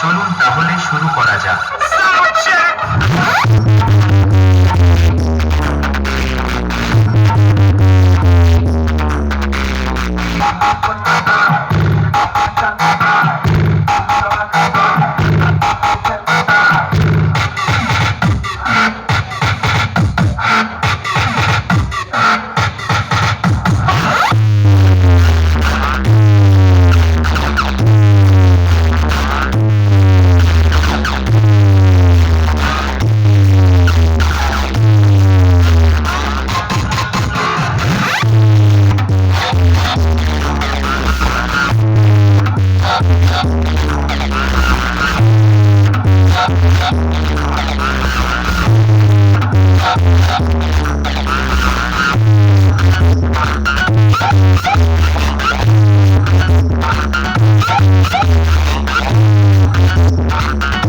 চলুন তাহলে শুরু করা যাক। Bye.